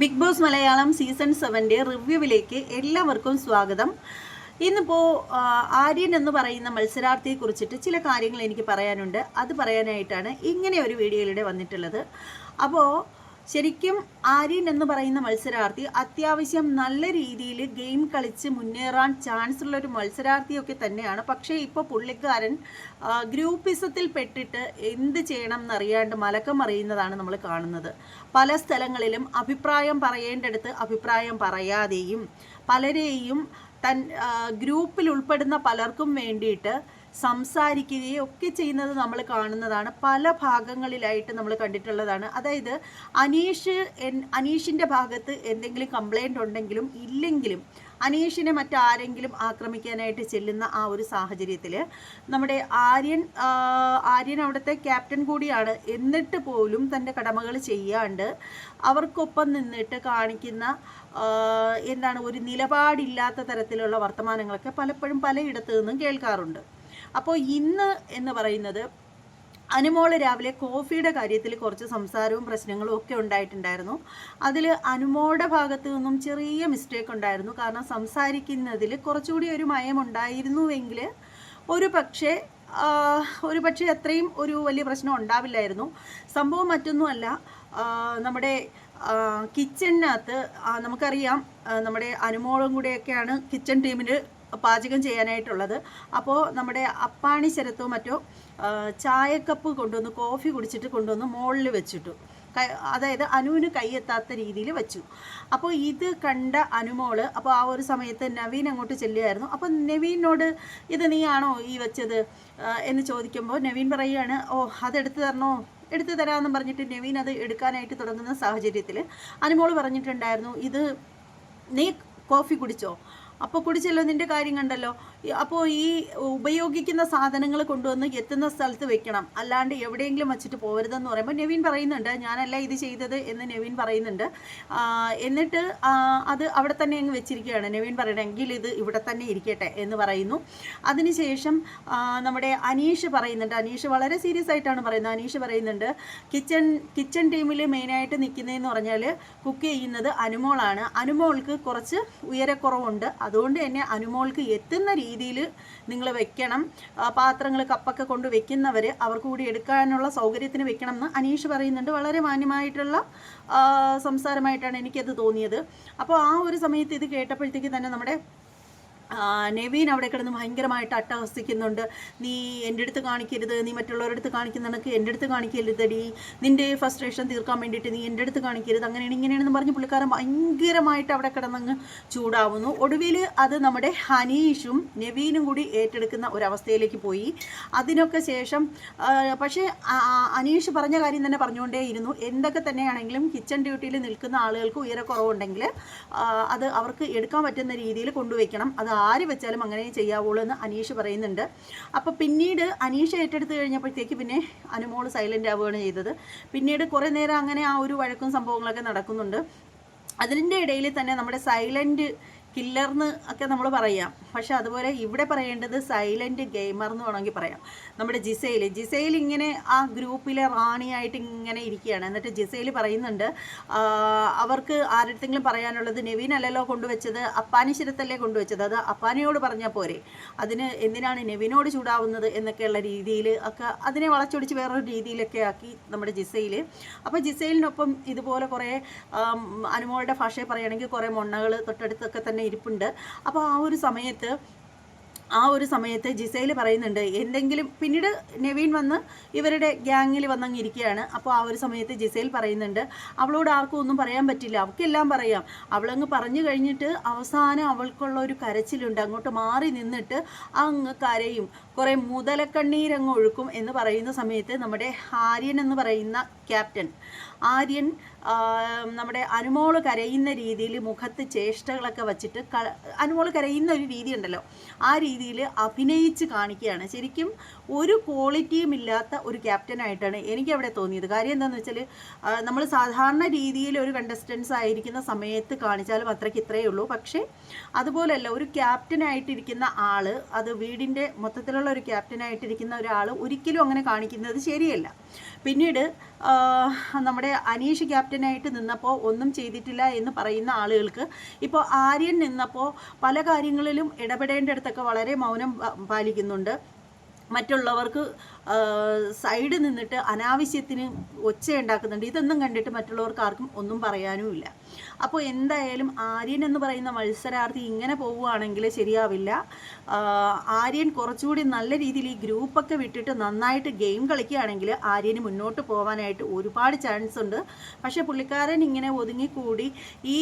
Big Boss Malayalam season സെവന്റെ റിവ്യൂവിലേക്ക് എല്ലാവർക്കും സ്വാഗതം. ഇന്നിപ്പോൾ ആര്യൻ എന്ന് പറയുന്ന മത്സരാർത്ഥിയെക്കുറിച്ചിട്ട് ചില കാര്യങ്ങൾ എനിക്ക് പറയാനുണ്ട്. അത് പറയാനായിട്ടാണ് ഇങ്ങനെ ഒരു വീഡിയോയിലൂടെ വന്നിട്ടുള്ളത്. അപ്പോൾ ശരിക്കും ആര്യൻ എന്ന് പറയുന്ന മത്സരാർത്ഥി അത്യാവശ്യം നല്ല രീതിയിൽ ഗെയിം കളിച്ച് മുന്നേറാൻ ചാൻസ് ഉള്ള ഒരു മത്സരാർത്ഥിയൊക്കെ തന്നെയാണ്. പക്ഷേ ഇപ്പോൾ പുള്ളിക്കാരൻ ഗ്രൂപ്പിസത്തിൽ പെട്ടിട്ട് എന്ത് ചെയ്യണം എന്നറിയാണ്ട് മലക്കം അറിയുന്നതാണ് നമ്മൾ കാണുന്നത്. പല സ്ഥലങ്ങളിലും അഭിപ്രായം പറയേണ്ടടുത്ത് അഭിപ്രായം പറയാതെയും പലരെയും തൻ ഗ്രൂപ്പിൽ ഉൾപ്പെടുന്ന പലർക്കും വേണ്ടിയിട്ട് സംസാരിക്കുകയും ഒക്കെ ചെയ്യുന്നത് നമ്മൾ കാണുന്നതാണ്. പല ഭാഗങ്ങളിലായിട്ട് നമ്മൾ കണ്ടിട്ടുള്ളതാണ്. അതായത് അനീഷ് അനീഷിന്റെ ഭാഗത്ത് എന്തെങ്കിലും കംപ്ലൈന്റ് ഉണ്ടെങ്കിലും ഇല്ലെങ്കിലും അനീഷിനെ മറ്റാരെങ്കിലും ആക്രമിക്കാനായിട്ട് ചെല്ലുന്ന ആ ഒരു സാഹചര്യത്തിൽ നമ്മുടെ ആര്യൻ ആര്യൻ അവിടുത്തെ ക്യാപ്റ്റൻ കൂടിയാണ് എന്നിട്ട് പോലും തന്റെ കടമകൾ ചെയ്യാണ്ട് അവർക്കൊപ്പം നിന്നിട്ട് കാണിക്കുന്ന എന്താണ് ഒരു നിലപാടില്ലാത്ത തരത്തിലുള്ള വർത്തമാനങ്ങളൊക്കെ പലപ്പോഴും പലയിടത്തു നിന്നും കേൾക്കാറുണ്ട്. അപ്പോൾ ഇന്ന് എന്ന് പറയുന്നത് അനുമോൾ രാവിലെ കോഫിയുടെ കാര്യത്തിൽ കുറച്ച് സംസാരവും പ്രശ്നങ്ങളും ഒക്കെ ഉണ്ടായിട്ടുണ്ടായിരുന്നു. അതിൽ അനുമോളുടെ ഭാഗത്തു നിന്നും ചെറിയ മിസ്റ്റേക്ക് ഉണ്ടായിരുന്നു. കാരണം സംസാരിക്കുന്നതിൽ കുറച്ചുകൂടി ഒരു മയമുണ്ടായിരുന്നുവെങ്കിൽ ഒരു പക്ഷേ ഒരു പക്ഷേ അത്രയും ഒരു വലിയ പ്രശ്നം ഉണ്ടാവില്ലായിരുന്നു. സംഭവം മറ്റൊന്നുമല്ല നമ്മുടെ കിച്ചണിനകത്ത് നമുക്കറിയാം നമ്മുടെ അനുമോളും കൂടെയൊക്കെയാണ് കിച്ചൺ ടീമിൽ പാചകം ചെയ്യാനായിട്ടുള്ളത്. അപ്പോൾ നമ്മുടെ അപ്പാണി ശരത്തോ മറ്റോ ചായക്കപ്പ് കൊണ്ടുവന്ന് കോഫി കുടിച്ചിട്ട് കൊണ്ടുവന്ന് മുകളിൽ വെച്ചിട്ടു. അതായത് അനുവിന് കൈയെത്താത്ത രീതിയിൽ വെച്ചു. അപ്പോൾ ഇത് കണ്ട അനുമോൾ അപ്പോൾ ആ ഒരു സമയത്ത് നവീൻ അങ്ങോട്ട് ചെല്ലുകയായിരുന്നു. അപ്പോൾ നവീനോട് ഇത് നീയാണോ ഈ വെച്ചത്? എന്ന് ചോദിക്കുമ്പോൾ നവീൻ പറയുകയാണ് ഓ അതെടുത്ത് തരണോ? എടുത്തു തരാമെന്ന് പറഞ്ഞിട്ട് നവീൻ അത് എടുക്കാനായിട്ട് തുടങ്ങുന്ന സാഹചര്യത്തിൽ അനുമോൾ പറഞ്ഞിട്ടുണ്ടായിരുന്നു ഇത് നീ കോഫി കുടിച്ചോ? അപ്പോൾ കുടിച്ചല്ലോ നിന്റെ കാര്യം കണ്ടല്ലോ. അപ്പോൾ ഈ ഉപയോഗിക്കുന്ന സാധനങ്ങൾ കൊണ്ടുവന്ന് എത്തുന്ന സ്ഥലത്ത് വെക്കണം. അല്ലാണ്ട് എവിടെയെങ്കിലും വെച്ചിട്ട് പോകരുതെന്ന് പറയുമ്പോൾ നെവിൻ പറയുന്നുണ്ട് ഞാനല്ല ഇത് ചെയ്തത് എന്ന് നെവിൻ പറയുന്നുണ്ട്. എന്നിട്ട് അത് അവിടെ തന്നെ അങ്ങ് വെച്ചിരിക്കുകയാണ്. നെവിൻ പറയണമെങ്കിൽ ഇത് ഇവിടെ തന്നെ ഇരിക്കട്ടെ എന്ന് പറയുന്നു. അതിനുശേഷം നമ്മുടെ അനീഷ് പറയുന്നുണ്ട്. അനീഷ് വളരെ സീരിയസ് ആയിട്ടാണ് പറയുന്നത്. അനീഷ് പറയുന്നുണ്ട് കിച്ചൺ കിച്ചൺ ടീമിൽ മെയിനായിട്ട് നിൽക്കുന്നതെന്ന് പറഞ്ഞാൽ കുക്ക് ചെയ്യുന്നത് അനുമോളാണ്. അനുമോൾക്ക് കുറച്ച് ഉയരക്കുറവുണ്ട്. അതുകൊണ്ട് തന്നെ അനുമോൾക്ക് എത്തുന്ന രീതിയിൽ നിങ്ങൾ വെക്കണം. പാത്രങ്ങൾ കപ്പൊക്കെ കൊണ്ട് വെക്കുന്നവർ അവർക്ക് കൂടി എടുക്കാനുള്ള സൗകര്യത്തിന് വെക്കണം എന്ന് അനീഷ് പറയുന്നുണ്ട്. വളരെ മാന്യമായിട്ടുള്ള സംസാരമായിട്ടാണ് എനിക്കത് തോന്നിയത്. അപ്പോൾ ആ ഒരു സമയത്ത് ഇത് കേട്ടപ്പോഴത്തേക്ക് തന്നെ നമ്മുടെ നെവീൻ അവിടെ കിടന്ന് ഭയങ്കരമായിട്ട് അട്ടഹസിക്കുന്നുണ്ട്. നീ എന്റെ അടുത്ത് കാണിക്കരുത് നീ മറ്റുള്ളവരുടെ അടുത്ത് കാണിക്കുന്ന നിനക്ക് എന്റെ അടുത്ത് കാണിക്കരുതടി. നിന്റെ ഫ്രസ്ട്രേഷൻ തീർക്കാൻ വേണ്ടിയിട്ട് നീ എന്റെ അടുത്ത് കാണിക്കരുത്. അങ്ങനെയാണ് ഇങ്ങനെയാണെന്ന് പറഞ്ഞ് പുള്ളിക്കാരൻ ഭയങ്കരമായിട്ട് അവിടെ കിടന്നങ്ങ് ചൂടാവുന്നു. ഒടുവിൽ അത് നമ്മുടെ ഹനീഷും നവീനും കൂടി ഏറ്റെടുക്കുന്ന ഒരവസ്ഥയിലേക്ക് പോയി. അതിനൊക്കെ ശേഷം പക്ഷേ അനീഷ് പറഞ്ഞ കാര്യം തന്നെ പറഞ്ഞുകൊണ്ടേയിരുന്നു. എന്തൊക്കെ തന്നെയാണെങ്കിലും കിച്ചൺ ഡ്യൂട്ടിയിൽ നിൽക്കുന്ന ആളുകൾക്ക് ഉയരക്കുറവുണ്ടെങ്കിൽ അത് അവർക്ക് എടുക്കാൻ പറ്റുന്ന രീതിയിൽ കൊണ്ടുവയ്ക്കണം. അത് ആര് വെച്ചാലും അങ്ങനെ ചെയ്യാവുള്ളൂ എന്ന് അനീഷ് പറയുന്നുണ്ട്. അപ്പോൾ പിന്നീട് അനീഷ് ഏറ്റെടുത്ത് കഴിഞ്ഞപ്പോഴത്തേക്ക് പിന്നെ അനുമോൾ സൈലന്റ് ആവുകയാണ് ചെയ്തത്. പിന്നീട് കുറേ നേരം അങ്ങനെ ആ ഒരു വഴക്കും സംഭവങ്ങളൊക്കെ നടക്കുന്നുണ്ട്. അതിന്റെ ഇടയിൽ തന്നെ നമ്മുടെ സൈലന്റ് കില്ലർന്ന് ഒക്കെ നമ്മൾ പറയാം. പക്ഷെ അതുപോലെ ഇവിടെ പറയേണ്ടത് സൈലന്റ് ഗെയിമർ എന്ന് വേണമെങ്കിൽ പറയാം. നമ്മുടെ ജിസൈൽ ജിസൈൽ ഇങ്ങനെ ആ ഗ്രൂപ്പിലെ റാണിയായിട്ട് ഇങ്ങനെ ഇരിക്കുകയാണ്. എന്നിട്ട് ജിസൈൽ പറയുന്നുണ്ട് അവർക്ക് ആരുടെങ്കിലും പറയാനുള്ളത് നെവീൻ അല്ലല്ലോ കൊണ്ടുവച്ചത് അപ്പാനിശരത്തല്ലേ കൊണ്ടുവച്ചത്. അത് അപ്പാനിയോട് പറഞ്ഞാൽ പോരെ. അതിന് എന്തിനാണ് നെവിനോട് ചൂടാവുന്നത് എന്നൊക്കെയുള്ള രീതിയിൽ ഒക്കെ അതിനെ വളച്ചൊടിച്ച് വേറൊരു രീതിയിലൊക്കെ ആക്കി നമ്മുടെ ജിസയിൽ അപ്പോൾ ജിസൈലിനൊപ്പം ഇതുപോലെ കുറേ അനുമോളുടെ ഭാഷയെ പറയുകയാണെങ്കിൽ കുറേ മൊണ്ണകൾ തൊട്ടടുത്തൊക്കെ തന്നെ ഇരിപ്പുണ്ട്. അപ്പോൾ ആ ഒരു സമയത്ത് ആ ഒരു സമയത്ത് ജിസയിൽ പറയുന്നുണ്ട് എന്തെങ്കിലും പിന്നീട് നവീൻ വന്ന് ഇവരുടെ ഗ്യാങ്ങിൽ വന്നങ്ങ് ഇരിക്കുകയാണ്. അപ്പോൾ ആ ഒരു സമയത്ത് ജിസയിൽ പറയുന്നുണ്ട് അവളോട് ആർക്കും ഒന്നും പറയാൻ പറ്റില്ല അവൾക്കെല്ലാം പറയാം. അവളങ്ങ് പറഞ്ഞു കഴിഞ്ഞിട്ട് അവസാനം അവൾക്കുള്ള ഒരു കരച്ചിലുണ്ട്. അങ്ങോട്ട് മാറി നിന്നിട്ട് അങ്ങ് കരയും. കുറേ മുതലക്കണ്ണീരങ്ങ് ഒഴുക്കും എന്ന് പറയുന്ന സമയത്ത് നമ്മുടെ ആര്യൻ എന്ന് പറയുന്ന ക്യാപ്റ്റൻ. ആര്യൻ നമ്മുടെ അനുമോൾ കരയുന്ന രീതിയിൽ മുഖത്ത് ചേഷ്ടകളൊക്കെ വച്ചിട്ട് ക അനുമോൾ കരയുന്ന ഒരു രീതി ഉണ്ടല്ലോ. ആ രീതിയിൽ അഭിനയിച്ച് കാണിക്കുകയാണ്. ശരിക്കും ഒരു ക്വാളിറ്റിയും ഇല്ലാത്ത ഒരു ക്യാപ്റ്റനായിട്ടാണ് എനിക്ക് അവിടെ തോന്നിയത്. കാര്യം എന്താണെന്ന് വെച്ചാൽ നമ്മൾ സാധാരണ രീതിയിൽ ഒരു കണ്ടസ്റ്റൻസ് ആയിരിക്കുന്ന സമയത്ത് കാണിച്ചാലും അത്രയ്ക്ക് ഇത്രയേ ഉള്ളൂ. പക്ഷേ അതുപോലെയല്ല ഒരു ക്യാപ്റ്റനായിട്ടിരിക്കുന്ന ആൾ അത് വീടിന്റെ മൊത്തത്തിലുള്ള ഒരു ക്യാപ്റ്റനായിട്ടിരിക്കുന്ന ഒരാൾ ഒരിക്കലും അങ്ങനെ കാണിക്കുന്നത് ശരിയല്ല. പിന്നീട് നമ്മുടെ അനീഷ് ക്യാപ്റ്റനായിട്ട് നിന്നപ്പോൾ ഒന്നും ചെയ്തിട്ടില്ല എന്ന് പറയുന്ന ആളുകൾക്ക് ഇപ്പോൾ ആര്യൻ നിന്നപ്പോൾ പല കാര്യങ്ങളിലും ഇടപെടേണ്ടടുത്തൊക്കെ വളരെ മൗനം പാലിക്കുന്നുണ്ട്. മറ്റുള്ളവർക്ക് സൈഡ് നിന്നിട്ട് അനാവശ്യത്തിന് ഒച്ച ഉണ്ടാക്കുന്നുണ്ട്. ഇതൊന്നും കണ്ടിട്ട് മറ്റുള്ളവർക്ക് ആർക്കും ഒന്നും പറയാനുമില്ല അപ്പോൾ എന്തായാലും ആര്യൻ എന്ന് പറയുന്ന മത്സരാർത്ഥി ഇങ്ങനെ പോവുകയാണെങ്കിൽ ശരിയാവില്ല. ആര്യൻ കുറച്ചുകൂടി നല്ല രീതിയിൽ ഈ ഗ്രൂപ്പൊക്കെ വിട്ടിട്ട് നന്നായിട്ട് ഗെയിം കളിക്കുകയാണെങ്കിൽ ആര്യന് മുന്നോട്ട് പോകാനായിട്ട് ഒരുപാട് ചാൻസ് ഉണ്ട്. പക്ഷേ പുള്ളിക്കാരൻ ഇങ്ങനെ ഒതുങ്ങിക്കൂടി ഈ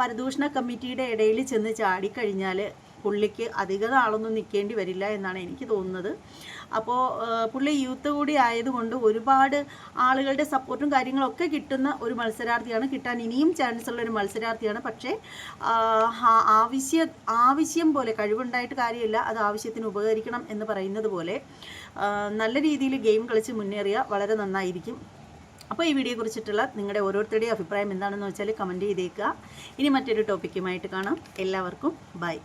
പരദൂഷണ കമ്മിറ്റിയുടെ ഇടയിൽ ചെന്ന് ചാടിക്കഴിഞ്ഞാൽ പുള്ളിക്ക് അധിക നാളൊന്നും നിൽക്കേണ്ടി വരില്ല എന്നാണ് എനിക്ക് തോന്നുന്നത്. അപ്പോൾ പുള്ളി യൂത്ത് കൂടി ആയതുകൊണ്ട് ഒരുപാട് ആളുകളുടെ സപ്പോർട്ടും കാര്യങ്ങളൊക്കെ കിട്ടുന്ന ഒരു മത്സരാർത്ഥിയാണ്. കിട്ടാൻ ഇനിയും ചാൻസ് ഉള്ള ഒരു മത്സരാർത്ഥിയാണ്. പക്ഷേ ആവശ്യ ആവശ്യം പോലെ കഴിവുണ്ടായിട്ട് കാര്യമില്ല. അത് ആവശ്യത്തിന് ഉപകരിക്കണം എന്ന് പറയുന്നത് പോലെ നല്ല രീതിയിൽ ഗെയിം കളിച്ച് മുന്നേറിയ വളരെ നന്നായിരിക്കും. അപ്പോൾ ഈ വീഡിയോ കുറിച്ചിട്ടുള്ള നിങ്ങളുടെ ഓരോരുത്തരുടെയും അഭിപ്രായം എന്താണെന്ന് വെച്ചാൽ കമന്റ് ചെയ്തേക്കുക. ഇനി മറ്റൊരു ടോപ്പിക്കുമായിട്ട് കാണാം. എല്ലാവർക്കും ബൈ